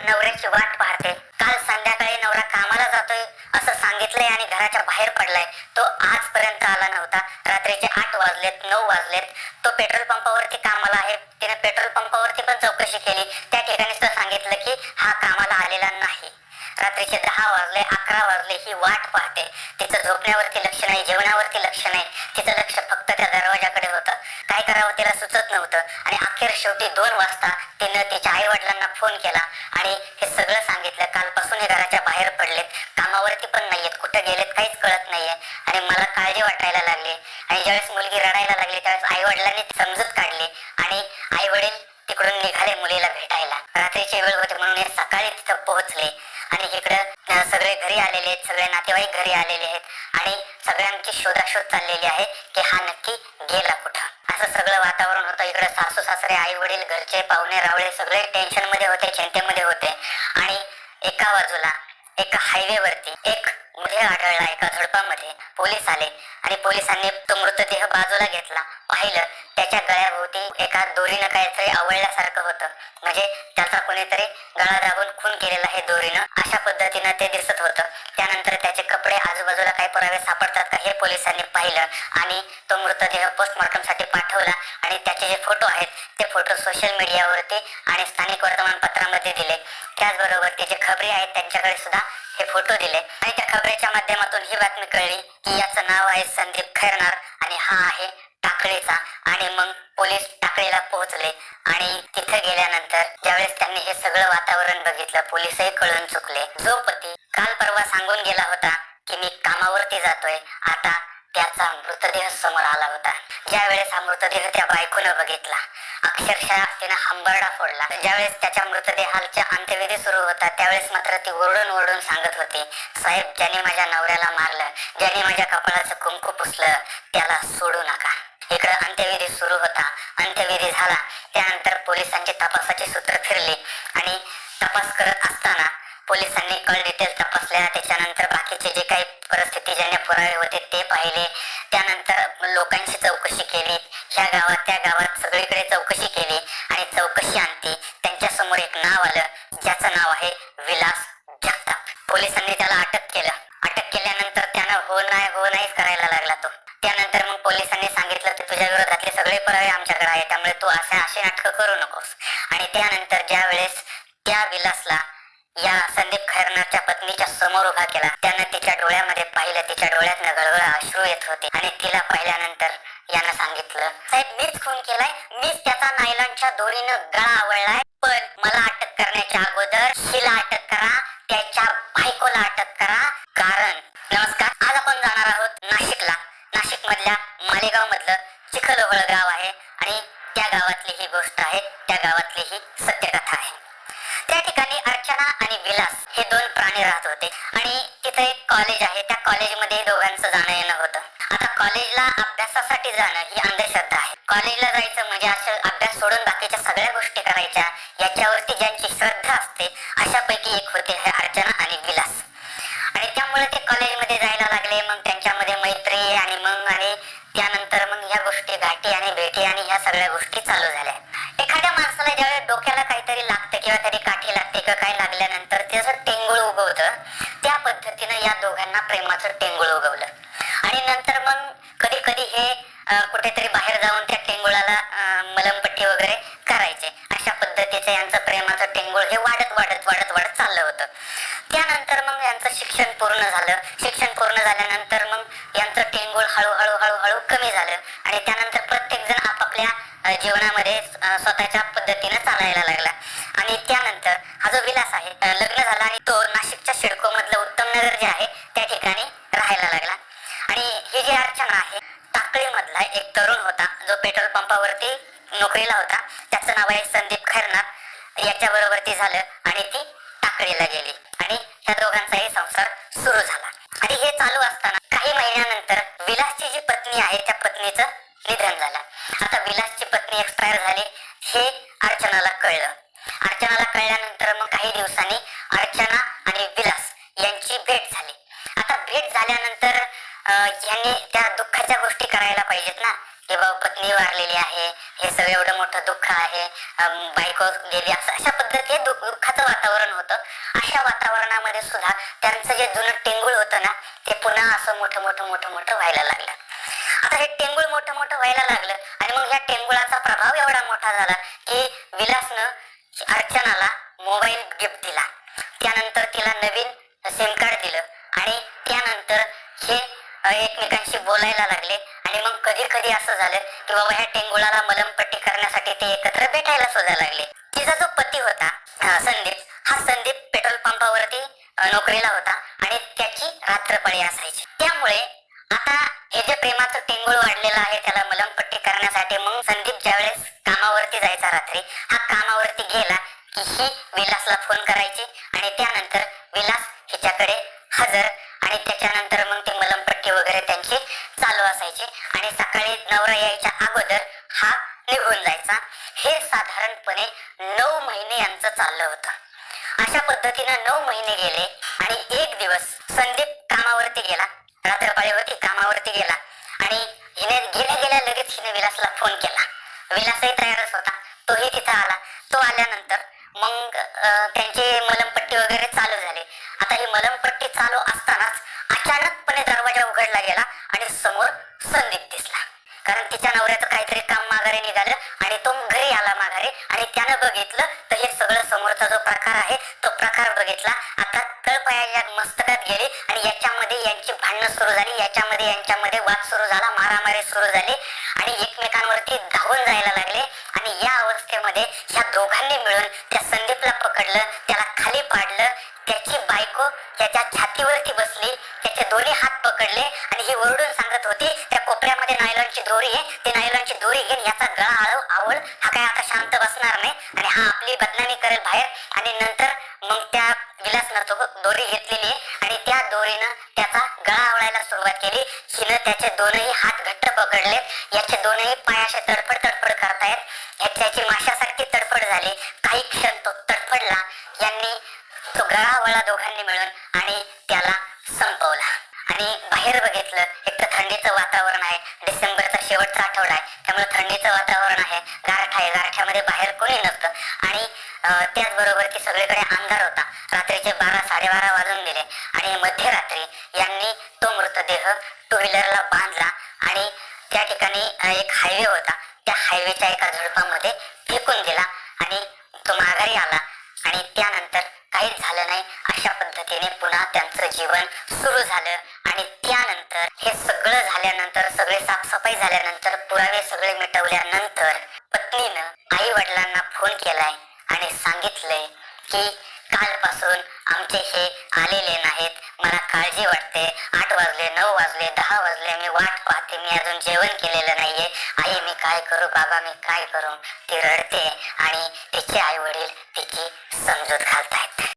नवऱ्याची वाट पाहते. काल संध्याकाळी नवरा कामाला जातोय असं सांगितलंय आणि घराच्या बाहेर पडलाय. तो आजपर्यंत आला नव्हता. रात्रीचे आठ वाजलेत नऊ वाजलेत. तो पेट्रोल पंपावरती कामाला आहे. तिने पेट्रोल पंपावरती पण चौकशी केली. त्या ठिकाणी सांगितलं की हा कामाला आलेला नाही. रात्रीचे दहा वाजले अकरा वाजले ही वाट पाहते. तिचं झोपण्यावरती लक्ष नाही जेवणावरती लक्ष नाही. तिचं लक्ष फक्त त्या दरवाजाकडे होतं. काय करावं तिला सुचत नव्हतं. आणि अखेर शेवटी दोन वाजता तिनं तिच्या आई वडिलांना फोन केला. आणि हे सगळं सांगितलं. कालपासून हे घराच्या बाहेर पडलेत. कामावरती पण नाहीयेत. कुठं गेलेत काहीच कळत नाहीये. आणि मला काळजी वाटायला लागली. आणि ज्यावेळेस मुलगी रडायला लागली त्यावेळेस आई वडिलांनी समजूत काढली. आणि आई वडील तिकडून निघाले मुलीला भेटायला. रात्रीची वेळ होती म्हणून हे सकाळी तिथं पोहोचले. इकडं सगळे घरी आलेले आहेत सगळे नातेवाईक घरी आलेले आहेत आणि सगळ्यांची शोधाशोध चाललेली आहे की हा नक्की गेला कुठं. असं सगळं वातावरण होतं इकडे सासू सासरे आई वडील घरचे पाहुणे रावळे सगळे टेन्शनमध्ये होते चिंतेमध्ये होते आणि एका बाजूला एका हायवे वरती एक मुले आढळला एका झुडपामध्ये. पोलीस आले आणि पोलिसांनी तो मृतदेह बाजूला घेतला. पाहिलं त्याच्या गळ्याभोवती एका दोरीनं काहीतरी आवळल्यासारखं होतं. म्हणजे त्याचा कोणीतरी गळा दाबून खून केलेला आहे दोरीनं. अशा पद्धतीनं ते दिसत होतं. त्यानंतर त्याचे कपडे आजूबाजूला काही पुरावे सापडतात का हे पोलिसांनी पाहिलं आणि तो मृतदेह पोस्टमॉर्टमसाठी पाठवला. आणि त्याचे जे फोटो आहेत ते फोटो सोशल मीडियावर आणि स्थानिक वर्तमानपत्रामध्ये दिले त्याचबरोबर ते जे खबरी आहेत त्यांच्याकडे सुद्धा हे फोटो दिले. आणि त्या खबरेच्या माध्यमातून ही बातमी कळली की याचं नाव आहे संदीप खैरनार आणि हा आहे टाकळीचा. आणि मग पोलीस टाकळीला पोहोचले. आणि तिथे गेल्यानंतर ज्यावेळेस त्यांनी हे सगळं वातावरण बघितलं पोलीसही कळून चुकले. जो पती काल परवा सांगून गेला होता की मी कामावरती जातोय आता त्याचा मृतदेह समोर आला होता. ज्या वेळेस हा मृतदेह त्या बायकोनं बघितला. अक्षरशः तिनं हंबरडा फोडला. ज्यावेळेस त्याच्या मृतदेहाच्या अंत्यविधी सुरू होता त्यावेळेस मात्र ती ओरडून ओरडून सांगत होती साहेब ज्याने माझ्या नवऱ्याला मारलं ज्याने माझ्या कपाळाचं कुंकू पुसलं त्याला सोडू नका. इकडे अंत्यविधी सुरू होता. अंत्यविधी झाला. त्यानंतर पोलिसांची तपासाची सूत्र फिरली आणि तपास करत असताना पोलिसांनी कळ डिटेल तपासल्या. त्याच्यानंतर बाकीचे जे काही परिस्थितीजन्य पुरावे होते ते पाहिले. त्यानंतर लोकांची चौकशी केली. ह्या गावात त्या गावात सगळीकडे चौकशी केली आणि चौकशी आणती त्यांच्यासमोर एक नाव आलं. ज्याचं नाव आहे विलास जगताप. पोलिसांनी त्याला अटक केलं. अटक केल्यानंतर त्यानं हो नाही हो नाहीच करायला लागला तो. त्यानंतर मग पोलिसांनी सांगितलं की तुझ्या विरोधातले सगळे पुरावे आमच्याकडे आहे त्यामुळे तू असे अशी नाटकं करू नकोस. आणि त्यानंतर ज्या वेळेस त्या विलासला या संदीप खैरनारच्या पत्नीच्या समोर उभा केला. त्यानं तिच्या डोळ्यामध्ये पाहिलं तिच्या डोळ्यातनं गळगळ अश्रू येत होते आणि तिला पाहिल्यानंतर यानं सांगितलं साहेब मीच खून केलाय मीच त्याचा नायलॉनच्या दोरीनं गळा आवळलाय पण मला अटक करण्याच्या अगोदर हिला अटक करा त्याच्या बायकोला अटक करा कारण नमस्कार आज आपण जाणार आहोत नाशिक कॉलेजमध्ये दोघांचं जाणं येणं होतं. आता कॉलेजला अभ्यासासाठी जाणं ही अंधश्रद्धा आहे. कॉलेजला जायचं म्हणजे असं अभ्यास सोडून बाकीच्या सगळ्या गोष्टी करायच्या याच्यावरती ज्यांची श्रद्धा असते अशापैकी एक होते हे अर्चना आणि विलास. आणि त्यामुळे ते कॉलेजमध्ये जायला लागले मग त्यांच्यामध्ये मैत्री आणि मग आणि त्यानंतर मग ह्या गोष्टी गाठी आणि भेटी आणि ह्या सगळ्या गोष्टी चालू झाल्या. एखाद्या माणसाला ज्यावेळेस डोक्याला काहीतरी लागतं किंवा तरी काठी लागते किंवा काही लागल्यानंतर त्याचं टेंगुळ उगवतं पद्धतीनं या दोघांना प्रेमाचं टेंगुळ उगवलं. आणि नंतर मग कधी कधी हे कुठेतरी बाहेर जाऊन त्या टेंगुळाला मलमपट्टी वगैरे करायचे. अशा पद्धतीचं यांचं प्रेमाचं टेंगुळ हे वाढत वाढत वाढत वाढत चाललं होतं. त्यानंतर मग यांचं शिक्षण पूर्ण झालं. शिक्षण पूर्ण झाल्यानंतर मग यांचं टेंगुळ हळूहळू हळूहळू कमी झालं. आणि त्यानंतर प्रत्येक जण आपापल्या जीवनामध्ये स्वतःच्या पद्धतीनं चालायला लागला. आणि त्यानंतर हा जो विलास आहे लग्न झाला आणि तो नाशिकच्या सिडको मधलं उत्तम नगर जे आहे त्या ठिकाणी राहायला लागला आणि ही जी अर्चना आहे टाकळी मधला एक तरुण होता. जो पेट्रोल पंपावरती नोकरीला होता. त्याचं नाव आहे संदीप खैरनाथ याच्या बरोबर ती झालं आणि ती टाकळीला गेली. आणि ह्या दोघांचाही संसार सुरू झाला. आणि हे चालू असताना काही महिन्यानंतर विलासची जी पत्नी आहे त्या पत्नीचं निधन झालं. आता विलासची पत्नी एक्सपायर झाली. आहे हे सगळं एवढं मोठं दुःख आहे. बायको गेली असं अशा पद्धती दुःखाचं वातावरण होतं. अशा वातावरणामध्ये सुद्धा त्यांचं जे जुनं टेंगुळ होतं ना ते पुन्हा असं मोठं मोठं मोठं मोठं व्हायला लागलं. आता हे टेंगुळ मोठं मोठं व्हायला लागलं आणि मग ह्या टेंगुळाचा प्रभाव एवढा मोठा झाला की विलासनं अर्चनाला मोबाईल गिफ्ट दिला. त्यानंतर तिला नवीन सिम कार्ड दिलं आणि त्यानंतर हे एकमेकांशी बोलायला लागले. कधी कधी असं झालं की बाबा ह्या टेंगुळाला मलमपट्टी करण्यासाठी ते एकत्र भेटायला सुद्धा लागले. तिचा जो पती होता संदीप हा संदीप पेट्रोल पंपावरती नोकरीला होता आणि त्याची रात्रपाळी असायची. त्यामुळे आता हे जे प्रेमाचं टेंगुळ वाढलेलं आहे त्याला मलमपट्टी करण्यासाठी मग संदीप ज्यावेळेस कामावरती जायचा रात्री हा कामावरती गेला की ही विलासला फोन करायची आणि त्यानंतर विलास हिच्याकडे हजर आणि त्याच्यानंतर मग ते मलम मलमपट्टी वगैरे त्यांचे चालू असायचे. आणि सकाळी नवरा यायच्या अगोदर हा निघून जायचा. हे साधारणपणे नऊ महिने यांचं चाललं होतं. अशा पद्धतीनं नऊ महिने गेले आणि एक दिवस संदीप कामावरती गेला. रात्रपाळीवरती कामावरती गेला. आणि हिने गेल्या गेल्या लगेच हिने विलासला फोन केला. विलासही तयारच होता. तोही तिथं आला. तो आल्यानंतर मग त्यांचे निघालं आणि तो घरी आला माघारी आणि त्यानं बघितलं तर हे सगळं समोरचा जो प्रकार आहे तो प्रकार बघितला. आता तळपायाच्या मस्तकात गेली आणि याच्यामध्ये यांची भांडणं सुरू झाली. याच्यामध्ये यांच्यामध्ये वाद सुरू झाला मारामारी सुरू झाली आणि एकमेकांवरती धावून जायला लागले. आणि या अवस्थेमध्ये ह्या दोघांनी मिळून त्या संदीपला पकडलं त्याला खाली पाडलं. त्याची बायको त्याच्या छातीवरती बसली त्याचे दोन्ही हात पकडले आणि ही ओरडून सांगत होती त्या कोपऱ्यामध्ये नायलॉनची दोरी आहे ती नायलॉनची दोरी घेऊन याचा गळा आळव आवळ हा काय आता शांत बसणार नाही आणि हा आपली बदनामी करेल बाहेर. आणि नंतर मग त्या विलासनं दोरी घेतलेली आहे आणि त्या दोरीनं त्याचा गळा आवळायला सुरुवात केली. हिनं त्याचे दोनही हात घट्ट पकडलेत याचे दोनही पायाशी तडफड तडफड करतायत याच्याची माशासारखी तडफड झाली. काही क्षण तो तो गळावळा दोघांनी मिळून आणि त्याला संपवला. आणि बाहेर बघितलं एक तर थंडीचं वातावरण आहे डिसेंबरचा शेवटचा आठवडा आहे त्यामुळे थंडीचं वातावरण आहे गारठ आहे गारठ्यामध्ये बाहेर कोणी नसतं आणि त्याचबरोबर की सगळीकडे अंधार होता. रात्रीचे बारा साडेबारा वाजून गेले. आणि मध्यरात्री यांनी तो मृतदेह टू व्हीलरला बांधला आणि त्या ठिकाणी एक हायवे होता. त्या हायवेच्या एका झुडपामध्ये फेकून दिला आणि तो माघारी आला. काहीच झालं नाही अशा पद्धतीने पुन्हा त्यांचं जीवन सुरू झालं. आणि त्यानंतर हे सगळं झाल्यानंतर सगळे साफसफाई झाल्यानंतर पुरावे सगळे मिटवल्यानंतर पत्नीनं आई वडिलांना फोन केलाय आणि सांगितलंय की कालपासून आमचे हे आलेले नाहीत. मला काळजी वाटते. आठ वाजले नऊ वाजले दहा वाजले. मी वाट पाहते. मी अजून जेवण केलेलं नाहीये. आई मी काय करू? बाबा मी काय करू? ती रडते आणि तिचे आई वडील तिची समजूत घालतायत.